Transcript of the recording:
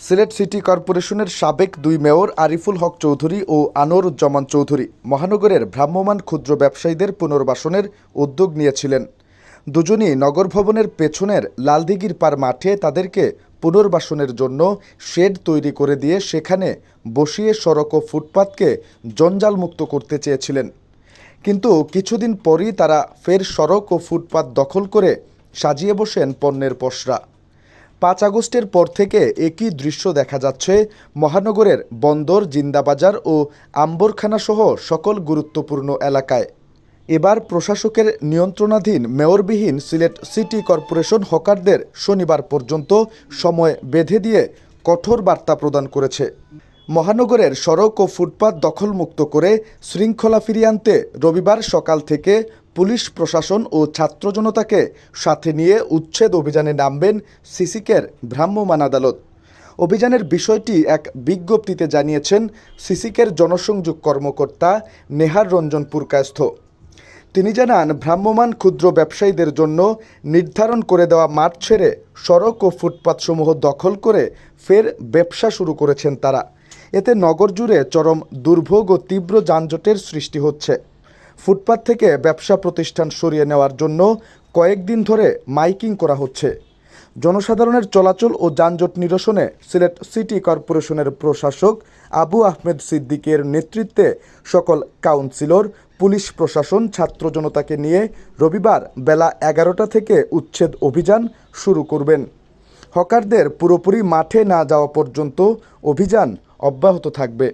Sylhet city কর্পোরেশনের সাবেক দুই মেয়র আরিফুল হক চৌধুরী ও আনোয়ারুজ্জামান চৌধুরী মহানগরের ভ্রাম্যমাণ ক্ষুদ্র ব্যবসায়ীদের পুনর্বাসনের উদ্যোগ নিয়েছিলেন। দুজনই নগর ভবনের পেছনের লালদিগির পার মাঠে তাদেরকে পুনর্বাসনের জন্য শেড তৈরি করে দিয়ে সেখানে বসিয়ে সড়ক ও ফুটপাতকে জঞ্জালমুক্ত করতে চেয়েছিলেন। কিন্তু কিছুদিন পরই তারা ফের সড়ক ও ফুটপাত দখল করে সাজিয়ে বসেন পণ্যের পসরা। পাঁচ আগস্টের পর থেকে একই দৃশ্য দেখা যাচ্ছে। মহানগরের বন্দর, জিন্দাবাজার ও আম্বরখানা সহ সকল গুরুত্বপূর্ণ এলাকায়। এবার প্রশাসকের নিয়ন্ত্রণাধীন মেয়রবিহীন সিলেট সিটি কর্পোরেশন হকারদের শনিবার পর্যন্ত সময় বেঁধে দিয়ে কঠোর বার্তা প্রদান করেছে। মহানগরের সড়ক ও ফুটপাত দখলমুক্ত করে শৃঙ্খলা ফিরিয়ে আনতে রবিবার সকাল থেকে পুলিশ, প্রশাসন ও ছাত্র জনতাকে সাথে নিয়ে উচ্ছেদ অভিযানে নামবেন সিসিকের ভ্রাম্যমাণ আদালত। অভিযানের বিষয়টি এক বিজ্ঞপ্তিতে জানিয়েছেন সিসিকের জনসংযোগ কর্মকর্তা নেহার রঞ্জন পুরকায়স্থ। তিনি জানান, ভ্রাম্যমাণ ক্ষুদ্র ব্যবসায়ীদের জন্য নির্ধারণ করে দেওয়া মাঠ ছেড়ে সড়ক ও ফুটপাতসমূহ দখল করে ফের ব্যবসা শুরু করেছেন তারা। এতে নগর জুড়ে চরম দুর্ভোগ ও তীব্র যানজটের সৃষ্টি হচ্ছে। ফুটপাত থেকে ব্যবসা প্রতিষ্ঠান সরিয়ে নেওয়ার জন্য কয়েকদিন ধরে মাইকিং করা হচ্ছে। জনসাধারণের চলাচল ও যানজট নিরসনে সিলেট সিটি কর্পোরেশনের প্রশাসক আবু আহমেদ সিদ্দিকের নেতৃত্বে সকল কাউন্সিলর, পুলিশ প্রশাসন, ছাত্র জনতাকে নিয়ে রবিবার বেলা এগারোটা থেকে উচ্ছেদ অভিযান শুরু করবেন। হকারদের পুরোপুরি মাঠে না যাওয়া পর্যন্ত অভিযান অব্যাহত থাকবে।